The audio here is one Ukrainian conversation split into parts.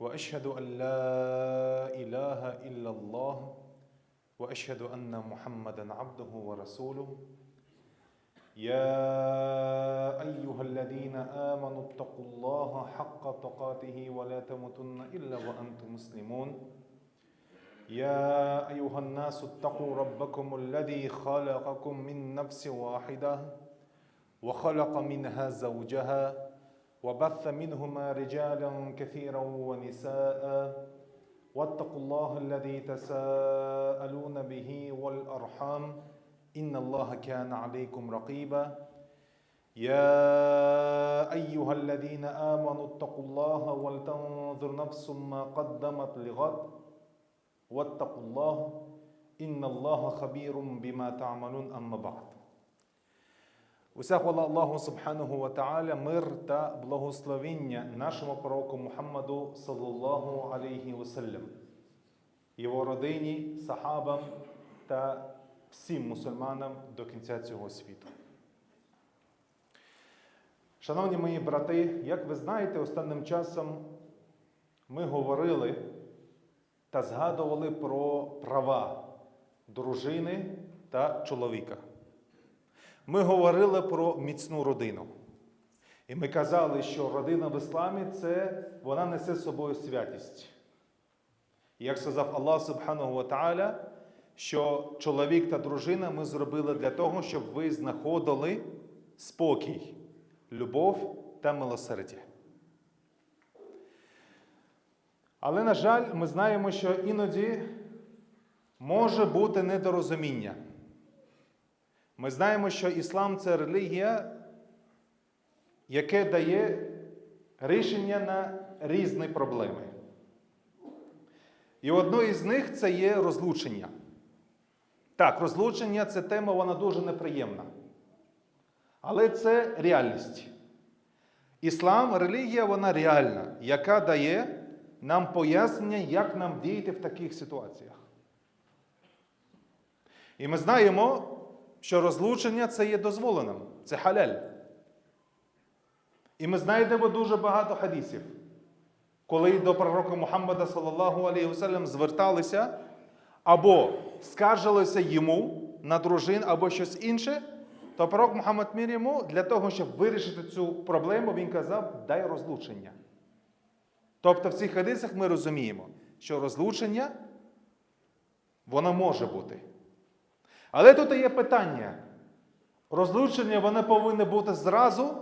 وأشهد أن لا إله إلا الله وأشهد أن محمدا عبده ورسوله. يا أيها الذين آمنوا اتقوا الله حق تقاته ولا تموتن إلا وأنتم مسلمون. يا أيها الناس اتقوا ربكم الذي خلقكم من نفس واحدة وخلق منها زوجها وبث منهما رجالا كثيرا ونساء واتقوا الله الذي تساءلون به والأرحام. إن الله كان عليكم رقيبا. يا أيها الذين آمنوا اتقوا الله ولتنظر نفس ما قدمت لغد. واتقوا الله إن الله خبير بما تعملون. أما بعد. Уся хвала Аллаху Субханаху Та'аля, мир та благословіння нашому пророку Мухаммаду саллаллаху алейхі ваsallam, його родині, сахабам та всім мусульманам до кінця цього світу. Шановні мої брати, як ви знаєте, останнім часом ми говорили та згадували про права дружини та чоловіка. Ми говорили про міцну родину. І ми казали, що родина в ісламі це вона несе з собою святість. Як сказав Аллах Субхану Та'аля, що чоловік та дружина ми зробили для того, щоб ви знаходили спокій, любов та милосердя. Але, на жаль, ми знаємо, що іноді може бути недорозуміння. Ми знаємо, що іслам це релігія, яке дає рішення на різні проблеми. І одною із них це є розлучення. Так, розлучення це тема, вона дуже неприємна. Але це реальність. Іслам, релігія, вона реальна, яка дає нам пояснення, як нам діяти в таких ситуаціях. І ми знаємо, що розлучення це є дозволеним, це халяль. І ми знайдемо дуже багато хадісів, коли до пророка Мухаммада саллаллаху алейхи зверталися або скаржилися йому на дружин, або щось інше, то пророк Мухаммад мір йому для того, щоб вирішити цю проблему, він казав, дай розлучення. Тобто в цих хадисах ми розуміємо, що розлучення воно може бути. Але тут є питання. Розлучення воно повинно бути зразу,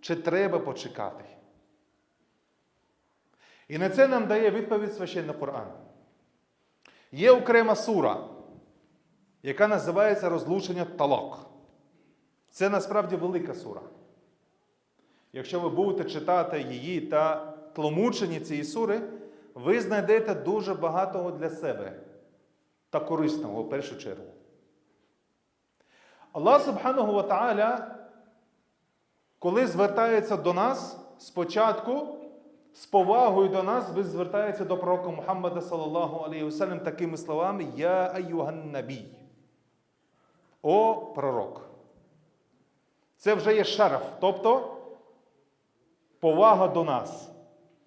чи треба почекати? І на це нам дає відповідь священний Коран. Є окрема сура, яка називається розлучення талак. Це насправді велика сура. Якщо ви будете читати її та тлумучені цієї сури, ви знайдете дуже багатого для себе та корисного в першу чергу. Аллах Субхану Та'аля, коли звертається до нас, спочатку з повагою до нас, він звертається до пророка Мухаммада саллаллаху алейхи такими словами Я аюган набій. О пророк. Це вже є шараф, тобто повага до нас.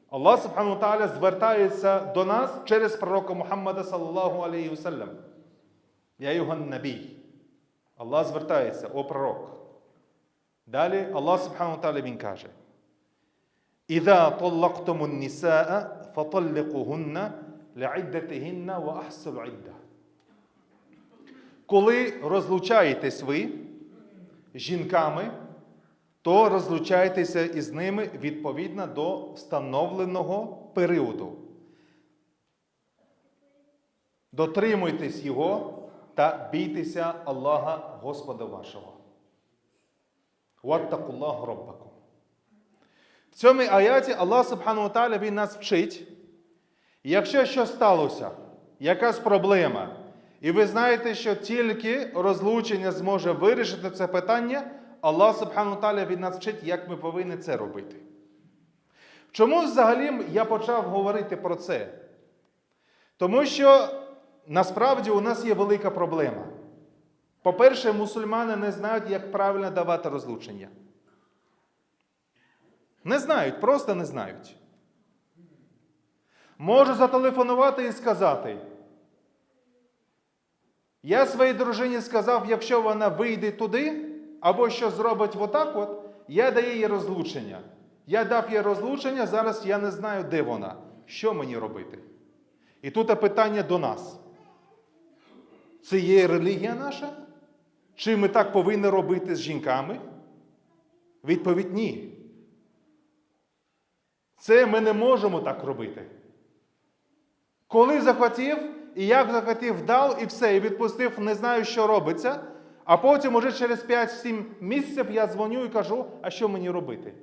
Аллах Субхану Тааля звертається до нас через пророка Мухаммада саллаллаху алейхи. Я аюган набій. Аллах звертається, о пророк. Далі Аллах Субхану Талі він каже: Іда толлактому нісаа фаталликугунна ляіддатигінна ва ахсу. Коли розлучаєтесь ви жінками, то розлучайтеся із ними відповідно до встановленого періоду. Дотримуйтесь його та бійтеся Аллаха Господа вашого. Ваттакуллах роббакум. В цьому аяті Аллах Субхану Тааля Він нас вчить, Якщо щось сталося, якась проблема, і ви знаєте, що тільки розлучення зможе вирішити це питання, Аллах Субхану Таля від нас вчить, як ми повинні це робити. Чому взагалі я почав говорити про це? Тому що насправді у нас є велика проблема. По-перше, мусульмани не знають, як правильно давати розлучення. Не знають, просто не знають. Можу зателефонувати і сказати. Я своїй дружині сказав, якщо вона вийде туди, або що зробить отак, от, я даю їй розлучення. Я дав їй розлучення, зараз я не знаю, де вона. Що мені робити? І тут питання до нас. Це є релігія наша? Чи ми так повинні робити з жінками? Відповідь ні. Це ми не можемо так робити. Коли захотів, і як захотів, дав, і все, і відпустив, не знаю, що робиться. А потім, уже через 5-7 місяців, я дзвоню і кажу, а що мені робити?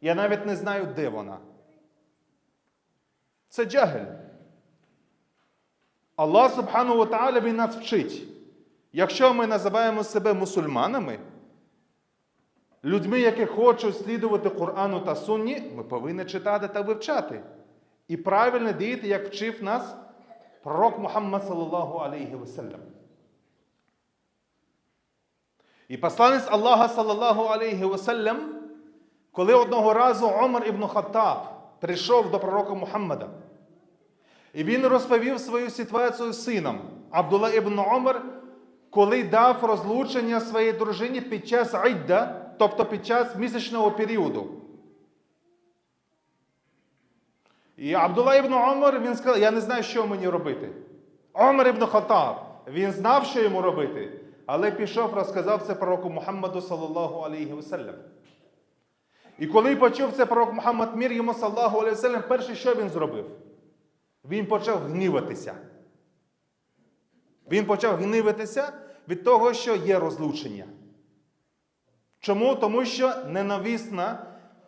Я навіть не знаю, де вона. Це джагель. Аллах Субхану Ва Він нас вчить. Якщо ми називаємо себе мусульманами, людьми, які хочуть слідувати Корану та Сунні, ми повинні читати та вивчати. І правильно діяти, як вчив нас пророк Мухаммад саллаллаху алейхи вассалям. І посланець Аллаха саллаллаху алейхи вассалям, коли одного разу Умар ібн Хаттаб прийшов до пророка Мухаммада, і він розповів свою ситуацію з сином Абдулла ібн Умар, коли дав розлучення своїй дружині під час Айдда, тобто під час місячного періоду. І Абдулла ібн Умар, він сказав, я не знаю, що мені робити. Умар ібн Хаттаб, він знав, що йому робити, але пішов, розказав це пророку Мухаммаду, саллаллаху алейхі вассалям. І коли почув це пророк Мухаммад мір йому, саллаллаху алейхі вассалям, перше, що він зробив? Він почав гніватися. Він почав гніватися від того, що є розлучення. Чому? Тому що ненависна,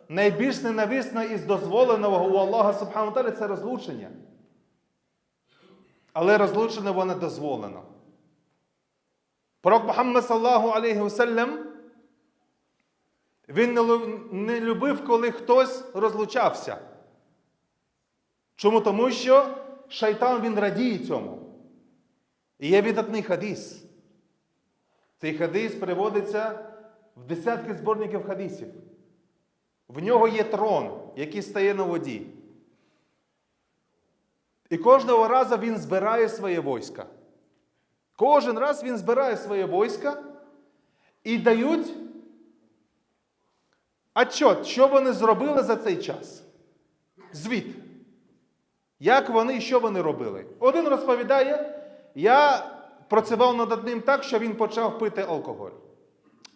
найбільш ненависна із дозволеного у Аллаха Субхану Таля це розлучення. Але розлучення воно дозволено. Пророк Мухаммад саллаху алейхи вассалям, він не любив, коли хтось розлучався. Чому? Тому що шайтан він радіє цьому. І є видатний хадіс. Цей хадіс переводиться в десятки зборників хадісів. В нього є трон, який стає на воді. І кожного разу він збирає своє війська. Кожен раз він збирає своє війська і дають отчет, що вони зробили за цей час. Звіт. Як вони і що вони робили? Один розповідає, я працював над одним так, що він почав пити алкоголь.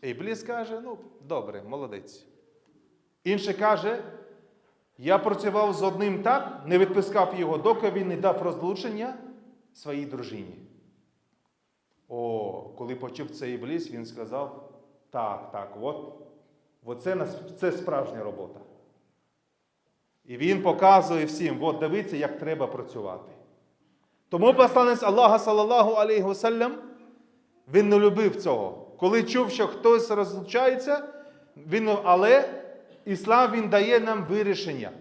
Ібліс каже: ну, добре, молодець. Інший каже, я працював з одним так, не відпускав його, доки він не дав розлучення своїй дружині. О, коли почув цей ібліс, він сказав: так, так, от, от це, справжня робота. І він показує всім, от дивіться, як треба працювати. Тому посланець Аллаха, салаллаху алейхи вассалям, він не любив цього. Коли чув, що хтось розлучається, він, але іслам він дає нам вирішення.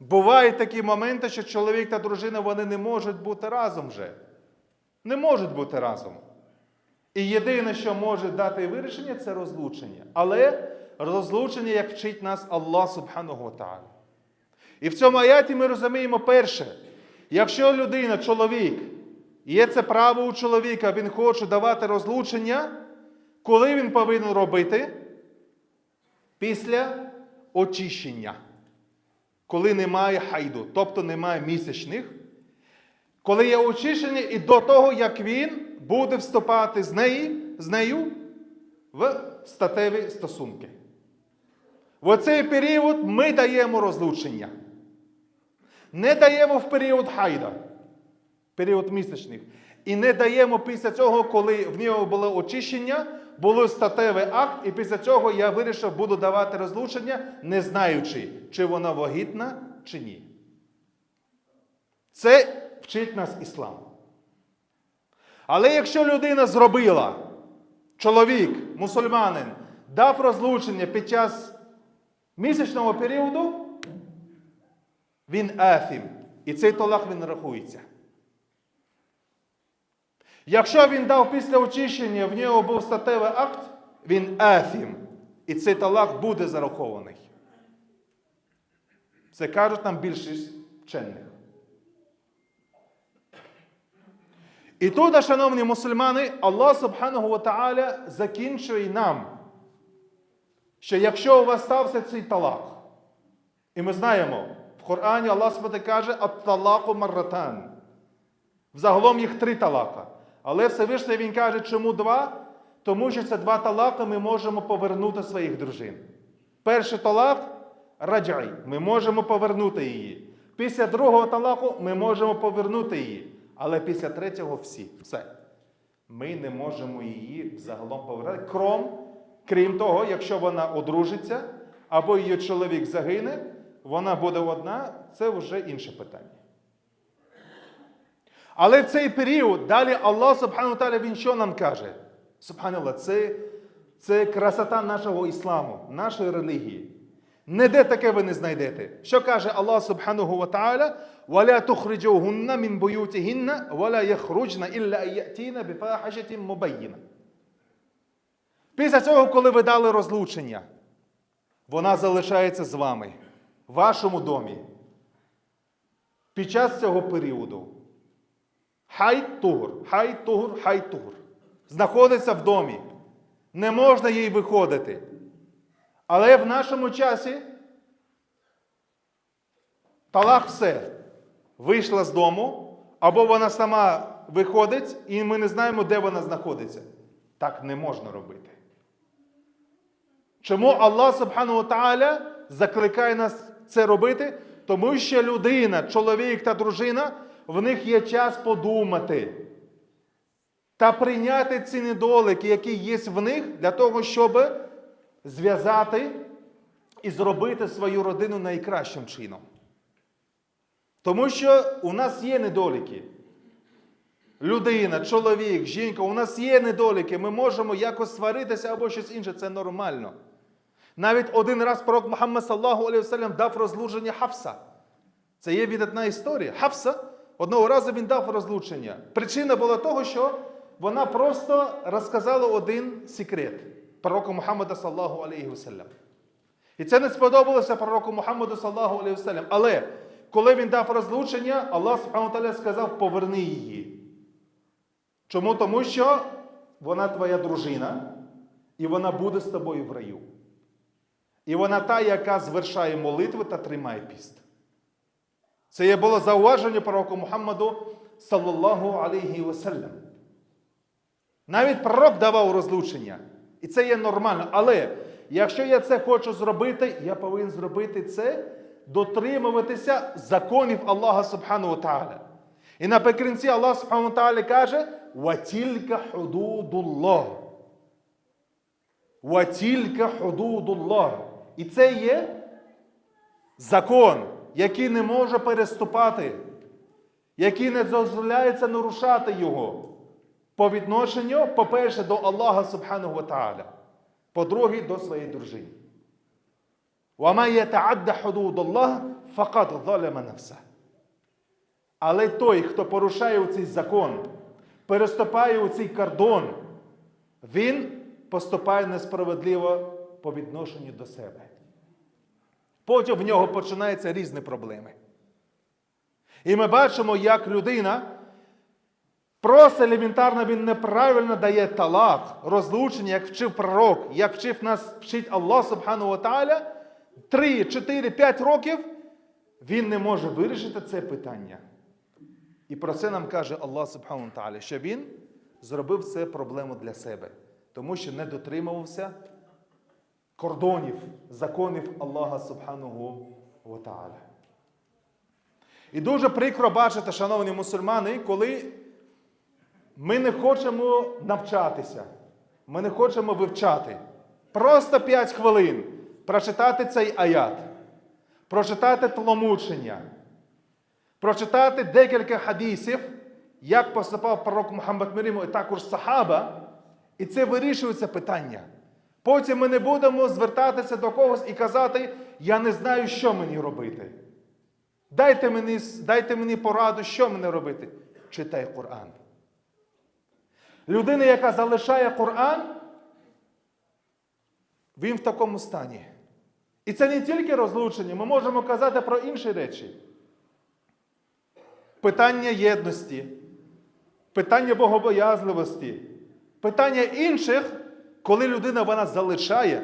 Бувають такі моменти, що чоловік та дружина вони не можуть бути разом вже. Не можуть бути разом. І єдине, що може дати вирішення, це розлучення. Але розлучення, як вчить нас Аллах Субхану Ва Та'аля. І в цьому аяті ми розуміємо перше, якщо людина, чоловік, є це право у чоловіка, він хоче давати розлучення, коли він повинен робити? Після очищення. Коли немає хайду, тобто немає місячних. Коли є очищення, і до того, як він буде вступати з нею, з нею в статеві стосунки. В оцей період ми даємо розлучення. Не даємо в період хайда, період місячних. І не даємо після цього, коли в нього було очищення, було статевий акт, і після цього я вирішив, буду давати розлучення, не знаючи, чи вона вагітна, чи ні. Це вчить нас іслам. Але якщо людина зробила, чоловік, мусульманин, дав розлучення під час місячного періоду, він афім. І цей талак він рахується. Якщо він дав після очищення, в нього був статевий акт, він афім. І цей талак буде зарахований. Це кажуть нам більшість вчених. І тут, шановні мусульмани, Аллах Субханаху Ва Та'аля закінчує нам, що якщо у вас стався цей талак, і ми знаємо, Корані Аллах Субханаху каже «Ат-талаку марратан». Взагалом їх три талака. Але Всевишній він каже, чому два? Тому що це два талаки ми можемо повернути своїх дружин. Перший талак раджай, ми можемо повернути її. Після другого талаку ми можемо повернути її. Але після третього всі. Все. Ми не можемо її взагалом повернути. Крім, крім того, якщо вона одружиться або її чоловік загине, вона буде одна, це вже інше питання. Але в цей період далі Аллах Субхану Таля Він що нам каже? Субханаллах, це, це красота нашого ісламу, нашої релігії. Ніде таке ви не знайдете. Що каже Аллах Субхану Ва Та'аля? وَلَا تُخْرِجُوهُنَّ مِنْ بُيُوتِهِنَّ وَلَا يَخْرُجْنَ إِلَّا أَن يَأْتِينَ بِفَاحِشَةٍ مُبَيِّنَةٍ Після цього, коли ви дали розлучення, вона залишається з вами, в вашому домі. Під час цього періоду. Хай тугур, хай тугур, хай тугур. Знаходиться в домі. Не можна їй виходити. Але в нашому часі талах все. Вийшла з дому, або вона сама виходить, і ми не знаємо, де вона знаходиться. Так не можна робити. Чому Аллах Субхану Тааля закликає нас це робити? Тому що людина, чоловік та дружина, в них є час подумати та прийняти ці недоліки, які є в них, для того, щоб зв'язати і зробити свою родину найкращим чином. Тому що у нас є недоліки. Людина, чоловік, жінка, у нас є недоліки. Ми можемо якось сваритися або щось інше. Це нормально. Навіть один раз пророк Мухаммад саллаху алейхи дав розлучення Хавса. Це є віддатна історія. Хавса одного разу він дав розлучення. Причина була того, що вона просто розказала один секрет пророку Мухаммада саллаху алейхи. І це не сподобалося пророку Мухаммаду саллаху алейхи. Але коли він дав розлучення, Аллах Субхану сказав, поверни її. Чому? Тому що вона твоя дружина, і вона буде з тобою в раю. І вона та, яка звершає молитви та тримає піст. Це є було зауваження пророку Мухаммаду саллаллаху алейхі вассалям. Навіть пророк давав розлучення. І це є нормально. Але якщо я це хочу зробити, я повинен зробити це, дотримуватися законів Аллаха Субхану Тааля. І наприкінці Аллах Субхану Тааля каже: «Ватілька худудуллах». Ватілька худудуллах. І це є закон, який не може переступати, який не дозволяється нарушати його по відношенню, по-перше, до Аллаха Субхану Ва Тааля, по-друге, до своєї дружини. Але той, хто порушає цей закон, переступає у цей кордон, він поступає несправедливо по відношенню до себе. Потім в нього починаються різні проблеми. І ми бачимо, як людина просто елементарно він неправильно дає талак, розлучення, як вчив пророк, як вчив нас вчить Аллах Субхану Тааля, 3, 4, 5 років він не може вирішити це питання. І про це нам каже Аллах Субхану Тааля, що він зробив це проблему для себе, тому що не дотримувався кордонів, законів Аллаха Субхану Тааля. І дуже прикро бачити, шановні мусульмани, коли ми не хочемо навчатися, ми не хочемо вивчати. Просто 5 хвилин прочитати цей аят, прочитати тломучення, прочитати декілька хадісів, як поступав пророк Мухаммад Миріму і також сахаба, і це вирішується питання. Потім ми не будемо звертатися до когось і казати, я не знаю, що мені робити. Дайте мені, дайте мені пораду, що мені робити. Читай Коран. Людина, яка залишає Коран, він в такому стані. І це не тільки розлучення, ми можемо казати про інші речі. Питання єдності, питання богобоязливості, питання інших, коли людина вона залишає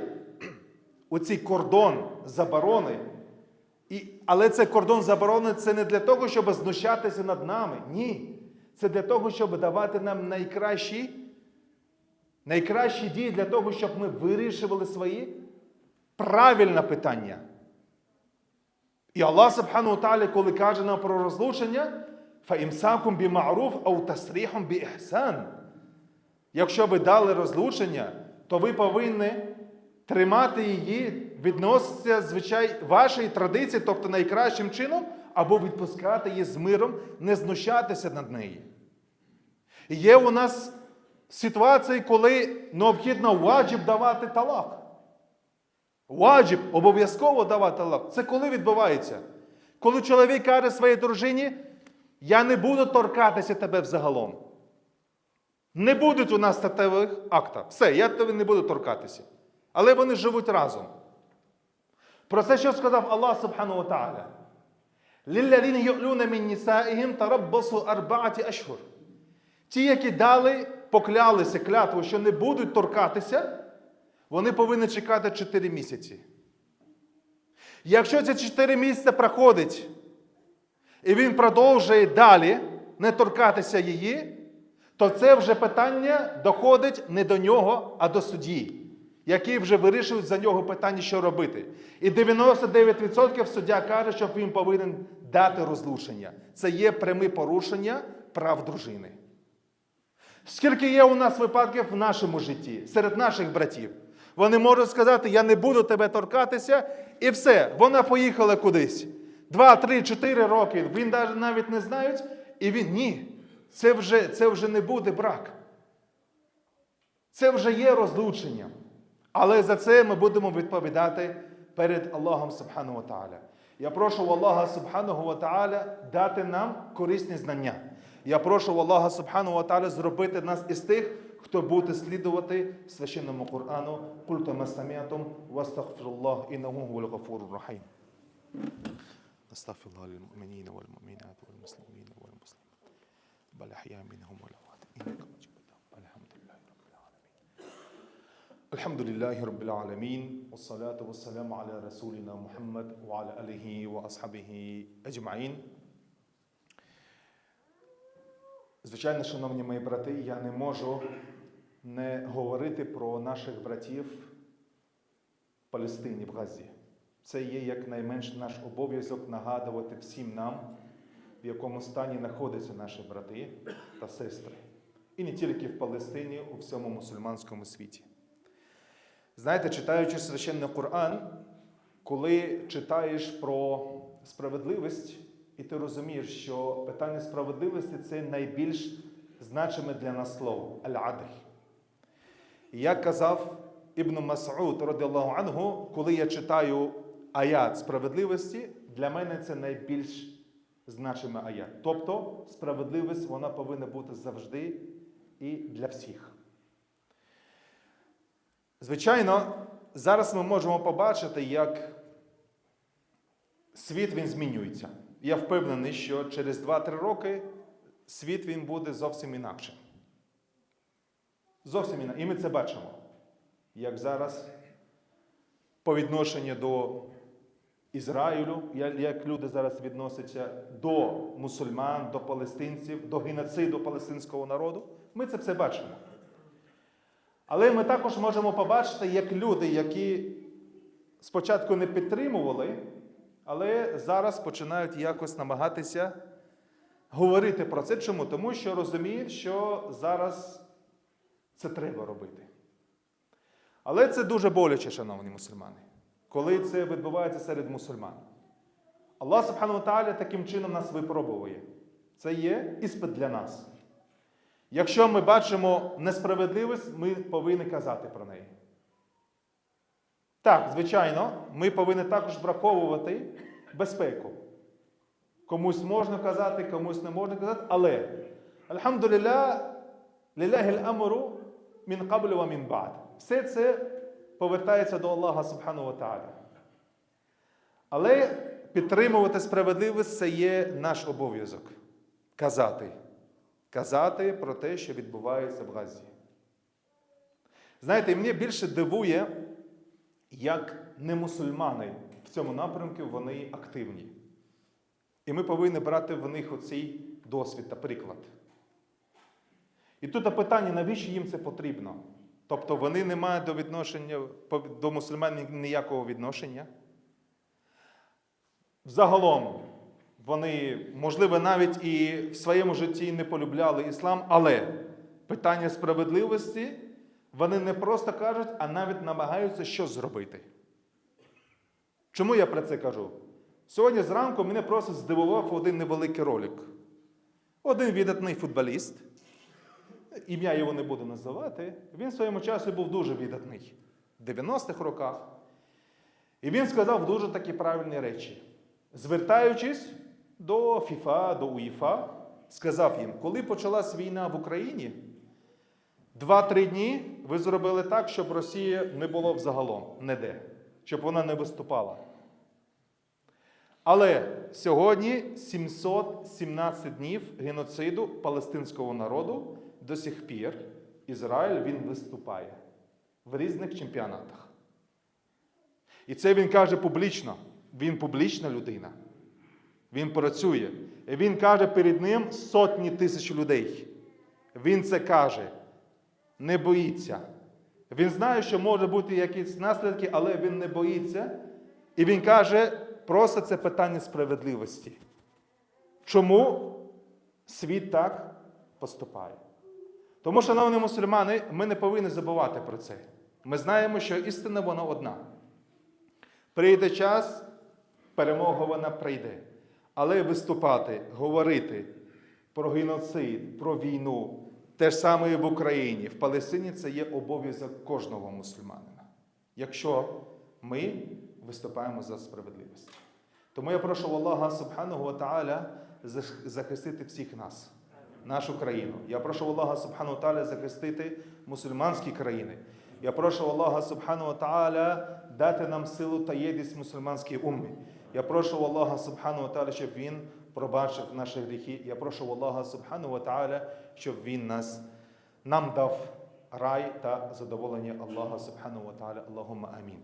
оцей кордон заборони. І, але цей кордон заборони це не для того, щоб знущатися над нами. Ні. Це для того, щоб давати нам найкращі, найкращі дії для того, щоб ми вирішували свої правильне питання. І Аллах Субхану Таалі, коли каже нам про розлучення, фаімсакум бі ма'руф ау бі іхсан. Якщо ви дали розлучення, то ви повинні тримати її, відноситися звичай вашої традиції, тобто найкращим чином, або відпускати її з миром, не знущатися над нею. Є у нас ситуації, коли необхідно ваджіб давати талак. Ваджіб обов'язково давати талак. Це коли відбувається? Коли чоловік каже своїй дружині, я не буду торкатися тебе взагалом. Не буде у нас статевих акта. Все, я тобі не буду торкатися. Але вони живуть разом. Про це що сказав Аллах Субхану Тааля. Лілляліни юлюна мін нісаїгім та Роббосу Арбаті ашхур. Ті, які дали, поклялися клятву, що не будуть торкатися, вони повинні чекати 4 місяці. Якщо ці 4 місяці проходить, і він продовжує далі не торкатися її, то це вже питання доходить не до нього, а до судді, які вже вирішують за нього питання, що робити. І 99% суддя каже, що він повинен дати розлучення. Це є пряме порушення прав дружини. Скільки є у нас випадків в нашому житті, серед наших братів? Вони можуть сказати, я не буду тебе торкатися, і все, вона поїхала кудись. Два, три, чотири роки, він навіть не знають, і він ні. Це вже це вже не буде брак. Це вже є розлучення. Але за це ми будемо відповідати перед Аллахом Субхану Тааля. Я прошу Аллаха Субхану Тааля дати нам корисні знання. Я прошу Аллаха Субхану Тааля зробити нас із тих, хто буде слідувати священному Корану культом саміатом вастахфруллах і нагугу Рахім. Астафіллах валь-мумінат валь-мусlim. بل أحياء منهم والأموات إنك مجيب الدعوة الحمد لله رب العالمين الحمد لله رب العالمين والصلاة والسلام على رسولنا محمد وعلى آله وأصحابه أجمعين Звичайно, шановні мої брати, я не можу не говорити про наших братів в Палестині, в Газі. Це є якнайменш наш обов'язок нагадувати всім нам, в якому стані знаходяться наші брати та сестри. І не тільки в Палестині, у всьому мусульманському світі. Знаєте, читаючи священний Коран, коли читаєш про справедливість, і ти розумієш, що питання справедливості це найбільш значиме для нас слово аль-адль. Як казав Ібн Мас'уд, радіаллаху анху, коли я читаю аят справедливості, для мене це найбільш значиме аят. Тобто справедливість вона повинна бути завжди і для всіх. Звичайно, зараз ми можемо побачити, як світ він змінюється. Я впевнений, що через 2-3 роки світ він буде зовсім інакшим. Зовсім інакшим. І ми це бачимо. Як зараз по відношенню до Ізраїлю, як- люди зараз відносяться до мусульман, до палестинців, до геноциду палестинського народу, ми це все бачимо. Але ми також можемо побачити, як люди, які спочатку не підтримували, але зараз починають якось намагатися говорити про це. Чому? Тому що розуміють, що зараз це треба робити. Але це дуже боляче, шановні мусульмани, коли це відбувається серед мусульман. Аллах Субхану Тааля таким чином нас випробовує. Це є іспит для нас. Якщо ми бачимо несправедливість, ми повинні казати про неї. Так, звичайно, ми повинні також враховувати безпеку. Комусь можна казати, комусь не можна казати, але Альхамдулілля, ліляхі амру мін каблю ва мін бад. Все це повертається до Аллаха Субхану Тааля. Але підтримувати справедливість це є наш обов'язок. Казати. Казати про те, що відбувається в Газі. Знаєте, мені більше дивує, як немусульмани в цьому напрямку вони активні. І ми повинні брати в них оцей досвід та приклад. І тут питання, навіщо їм це потрібно? Тобто вони не мають до відношення до мусульман ніякого відношення. Взагалом, вони, можливо, навіть і в своєму житті не полюбляли іслам, але питання справедливості вони не просто кажуть, а навіть намагаються щось зробити. Чому я про це кажу? Сьогодні зранку мене просто здивував один невеликий ролик. Один віддатний футболіст, ім'я його не буду називати, він в своєму часі був дуже віддатний в 90-х роках. І він сказав дуже такі правильні речі. Звертаючись до ФІФА, до УЄФА, сказав їм, коли почалась війна в Україні, два-три дні ви зробили так, щоб Росія не було взагалом ніде, щоб вона не виступала. Але сьогодні 717 днів геноциду палестинського народу до сих пір Ізраїль він виступає в різних чемпіонатах. І це він каже публічно. Він публічна людина. Він працює. І він каже перед ним сотні тисяч людей. Він це каже, не боїться. Він знає, що може бути якісь наслідки, але він не боїться. І він каже, просто це питання справедливості. Чому світ так поступає? Тому, шановні мусульмани, ми не повинні забувати про це. Ми знаємо, що істина вона одна. Прийде час, перемога вона прийде. Але виступати, говорити про геноцид, про війну, те ж саме і в Україні, в Палестині це є обов'язок кожного мусульманина. Якщо ми виступаємо за справедливість. Тому я прошу Аллаха Субхану Тааля захистити всіх нас, нашу країну. Я прошу Аллаха Субхану Тааля захистити мусульманські країни. Я прошу Аллаха Субхану Ва Тааля дати нам силу та єдність мусульманській уммі. Я прошу Аллаха Субхану Тааля, щоб Він пробачив наші гріхи. Я прошу Аллаха Субхану Ва Тааля, щоб Він нас нам дав рай та задоволення Аллаха Субхану Тааля. Аллахумма амін.